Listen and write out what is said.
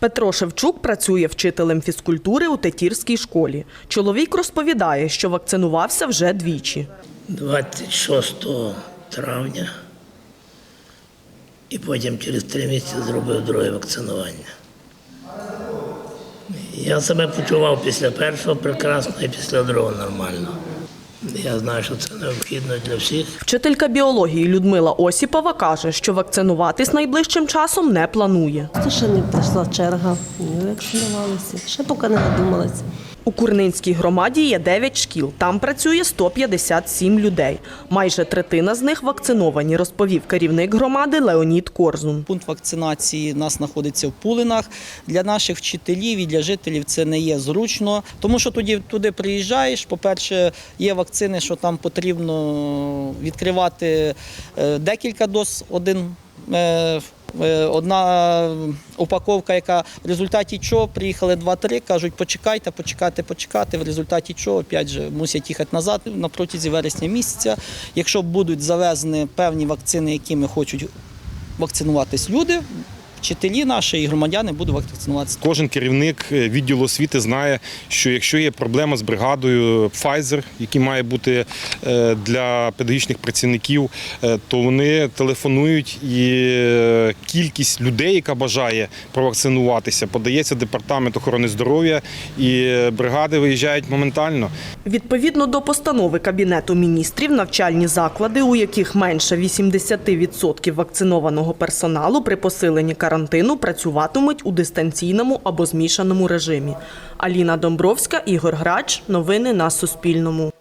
Петро Шевчук працює вчителем фізкультури у Тетірській школі. Чоловік розповідає, що вакцинувався вже двічі. 26 травня і потім через три місяці зробив друге вакцинування. Я себе почував після першого прекрасно і після другого нормально. Я знаю, що це необхідно для всіх. Вчителька біології Людмила Осіпова каже, що вакцинуватись найближчим часом не планує. Це ще не прийшла черга, не вакцинувалися. Ще поки не надумалася. У Курнинській громаді є 9 шкіл. Там працює 157 людей. Майже третина з них вакциновані, розповів керівник громади Леонід Корзун. Пункт вакцинації у нас знаходиться в Пулинах. Для наших вчителів і для жителів це не є зручно, тому що тоді туди приїжджаєш. По-перше, є вакцини, що там потрібно відкривати е, декілька доз. Один е, одна упаковка, яка в результаті чого приїхали 2-3, кажуть, почекайте, почекайте, почекати. В результаті чого опять же мусять їхати назад на протязі вересня місяця. Якщо будуть завезені певні вакцини, якими хочуть вакцинуватись люди, вчителі наші і громадяни будуть вакцинуватися. Кожен керівник е, відділу освіти знає, що якщо є проблема з бригадою Pfizer, який має бути е, для педагогічних працівників, е, то вони телефонують і е, кількість людей, яка бажає провакцинуватися, подається департамент охорони здоров'я, і е, бригади виїжджають моментально. Відповідно до постанови Кабінету міністрів, навчальні заклади, у яких менше 80% вакцинованого персоналу при посиленні карантину працюватимуть у дистанційному або змішаному режимі. Аліна Домбровська, Ігор Грач. Новини на Суспільному.